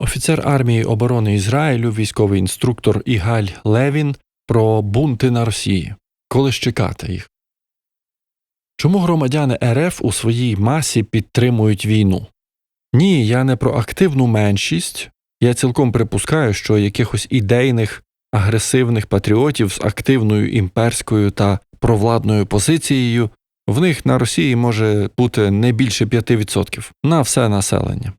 Офіцер армії оборони Ізраїлю, військовий інструктор Ігаль Левін про бунти на Росії. Коли ж чекати їх? Чому громадяни РФ у своїй масі підтримують війну? Ні, я не про активну меншість. Я цілком припускаю, що якихось ідейних, агресивних патріотів з активною імперською та провладною позицією в них на Росії може бути не більше 5% на все населення.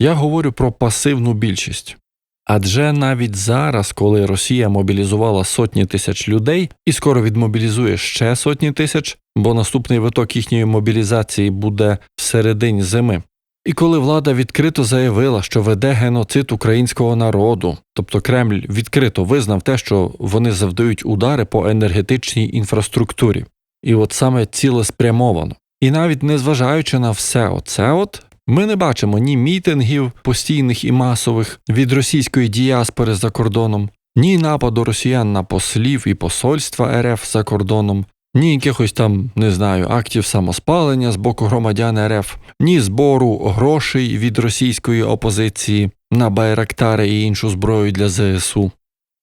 Я говорю про пасивну більшість. Адже навіть зараз, коли Росія мобілізувала сотні тисяч людей і скоро відмобілізує ще сотні тисяч, бо наступний виток їхньої мобілізації буде в середині зими, і коли влада відкрито заявила, що веде геноцид українського народу, тобто Кремль відкрито визнав те, що вони завдають удари по енергетичній інфраструктурі, і от саме цілеспрямовано. І навіть незважаючи на все оце, от ми не бачимо ні мітингів постійних і масових від російської діаспори за кордоном, ні нападу росіян на послів і посольства РФ за кордоном, ні якихось там, не знаю, актів самоспалення з боку громадян РФ, ні збору грошей від російської опозиції на байрактари і іншу зброю для ЗСУ.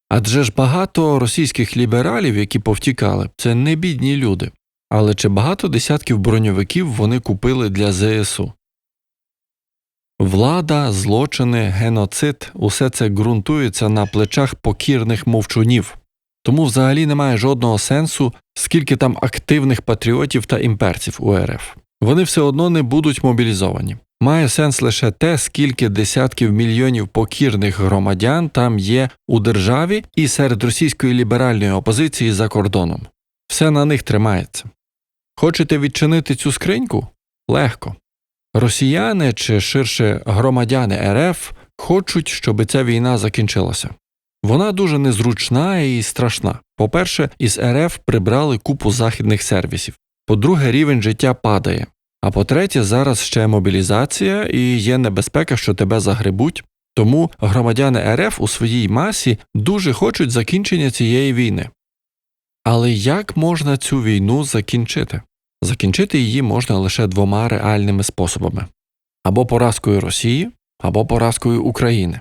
Адже ж багато російських лібералів, які повтікали, це не бідні люди. Але чи багато десятків броньовиків вони купили для ЗСУ? Влада, злочини, геноцид усе це ґрунтується на плечах покірних мовчунів, тому взагалі немає жодного сенсу, скільки там активних патріотів та імперців у РФ. Вони все одно не будуть мобілізовані. Має сенс лише те, скільки десятків мільйонів покірних громадян там є у державі і серед російської ліберальної опозиції за кордоном. Все на них тримається. Хочете відчинити цю скриньку? Легко. Росіяни чи ширше громадяни РФ хочуть, щоб ця війна закінчилася. Вона дуже незручна і страшна. По-перше, із РФ прибрали купу західних сервісів. По-друге, рівень життя падає. А по-третє, зараз ще мобілізація і є небезпека, що тебе загребуть. Тому громадяни РФ у своїй масі дуже хочуть закінчення цієї війни. Але як можна цю війну закінчити? Закінчити її можна лише двома реальними способами або поразкою Росії, або поразкою України.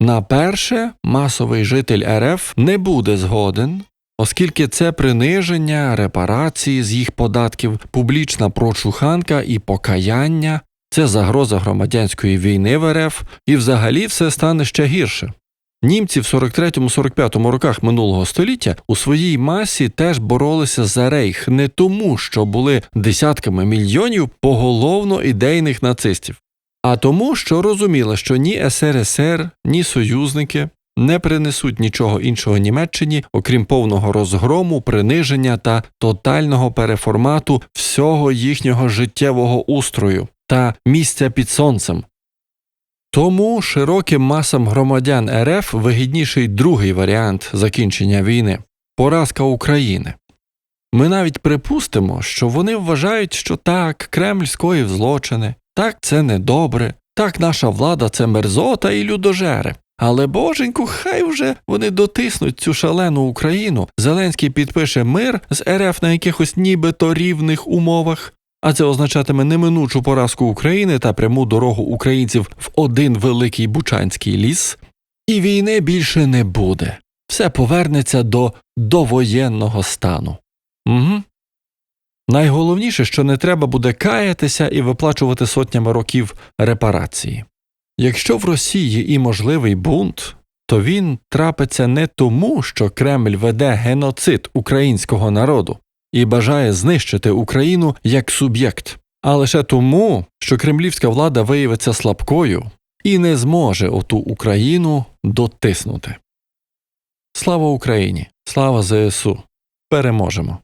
На перше, масовий житель РФ не буде згоден, оскільки це приниження, репарації з їх податків, публічна прочуханка і покаяння, це загроза громадянської війни в РФ, і взагалі все стане ще гірше. Німці в 43-45 роках минулого століття у своїй масі теж боролися за рейх не тому, що були десятками мільйонів поголовно ідейних нацистів, а тому, що розуміли, що ні СРСР, ні союзники не принесуть нічого іншого Німеччині, окрім повного розгрому, приниження та тотального переформату всього їхнього життєвого устрою та місця під сонцем. Тому широким масам громадян РФ вигідніший другий варіант закінчення війни поразка України. Ми навіть припустимо, що вони вважають, що так, Кремль скоїв злочини, так це недобре, так наша влада це мерзота і людожери. Але боженьку, хай вже вони дотиснуть цю шалену Україну. Зеленський підпише мир з РФ на якихось нібито рівних умовах, а це означатиме неминучу поразку України та пряму дорогу українців в один великий Бучанський ліс, і війни більше не буде. Все повернеться до довоєнного стану. Угу. Найголовніше, що не треба буде каятися і виплачувати сотнями років репарації. Якщо в Росії і можливий бунт, то він трапиться не тому, що Кремль веде геноцид українського народу і бажає знищити Україну як суб'єкт, а лише тому, що кремлівська влада виявиться слабкою і не зможе оту Україну дотиснути. Слава Україні! Слава ЗСУ! Переможемо!